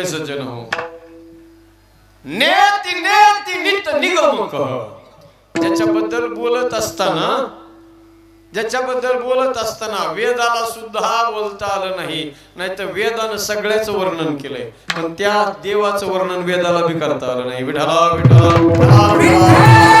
टेकले सज्जन हो नेती नेती नित निगमक ज्याच्याबद्दल बोलत असताना ज्याच्याबद्दल बोलत असताना वेदाला सुद्धा बोलता आलं नाही नाहीतर वेदानं सगळ्याच वर्णन केलंय पण त्या देवाचं वर्णन वेदाला बी करता आलं नाही विठाला, विठाला.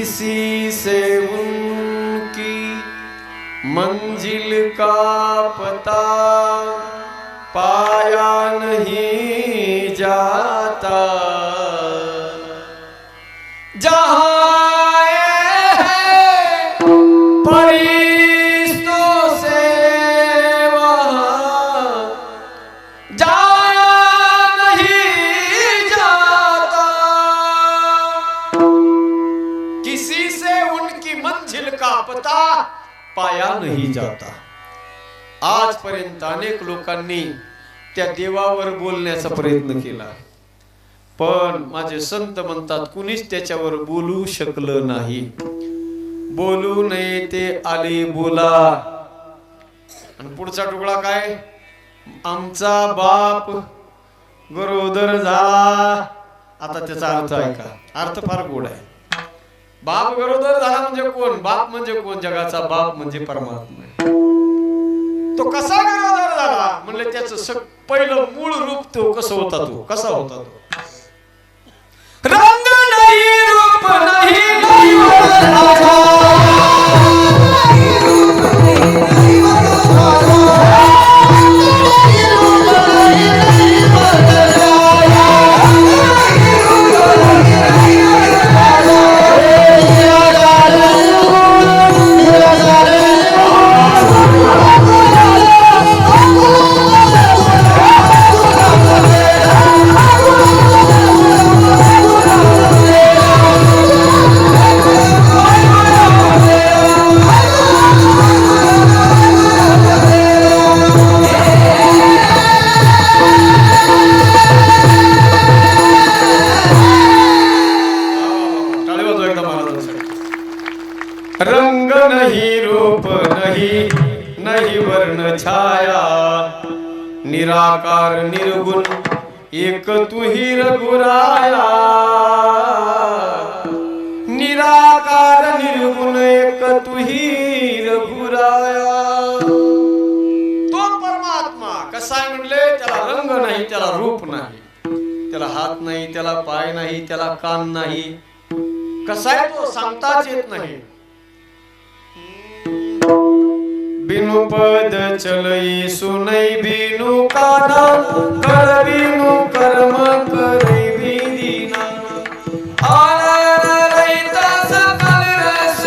किसी से उनकी मंजिल का पता पाया नहीं जाता। पाया नहीं जाता. आजपर्यंत अनेक लोकांनी त्या देवावर बोलण्याचा प्रयत्न केला. पण माझे संत म्हणतात कुणीच त्याच्यावर बोलू शकलं नाही. बोलू नये ते आले बोला. आणि पुढचा तुकडा काय? आमचा बाप गरोदर झाला. आता त्याचा अर्थ ऐका. अर्थ फार गोड आहे. बाप गरोदर झाला म्हणजे कोण? बाप म्हणजे कोण? जगाचा बाप म्हणजे परमात्मा तो कसा गरोदर झाला? म्हणलं त्याच पहिलं मूळ रूप तो कसं होता तो? कसा होता तो? रंग नाही रूप नाही छाया। निराकार निर्गुण एक तुही रघुराया। निराकार निर्गुण एक तुही रघुराया। तो परमात्मा कसा आहे म्हणले त्याला रंग नाही त्याला रूप नाही. त्याला हात नाही त्याला पाय नाही त्याला कान नाही. कसा आहे तो? सांगताच येत नाही. બીનું પદ ચલઈ સુનઈ બીનું કાના કર બીનું કર્મ કરી બીદીના આરા રૈતા સકલ રસ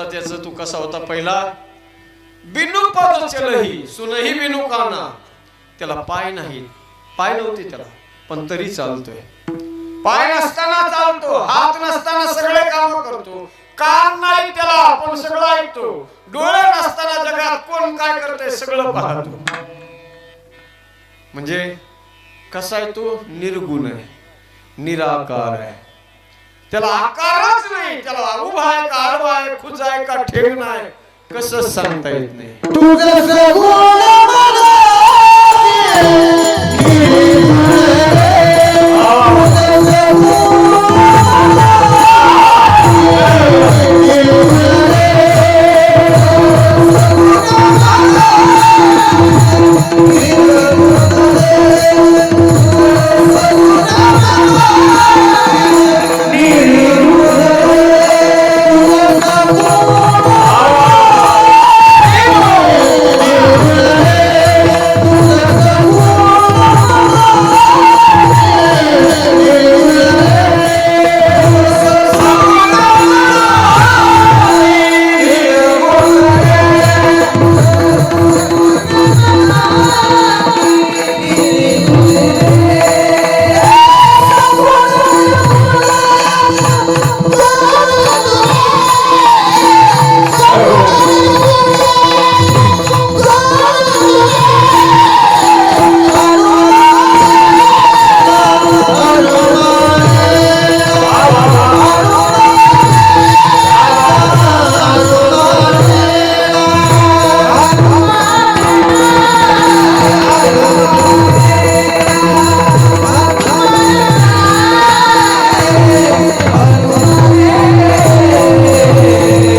होता त्याचं तू कसा होता पहिला? बिनू पद चलही सुनही बिनू काना. त्याला पाय नाही पाय नव्हते त्याला पण तरी चालतोय. पाय नसताना चालतो हात नसताना सगळे काम करतो. कान नाही त्याला आपण सगळं ऐकतो. डोळे नसताना जगात कोण काय करतोय सगळं पाहतो. म्हणजे कसा आहे तो? निर्गुण आहे निराकार आहे. त्याला आकारच नाही. त्याला उभा आहे का आडवा आहे खुज आहे का ठेवण आहे कसं सांगता येत नाही. तुझं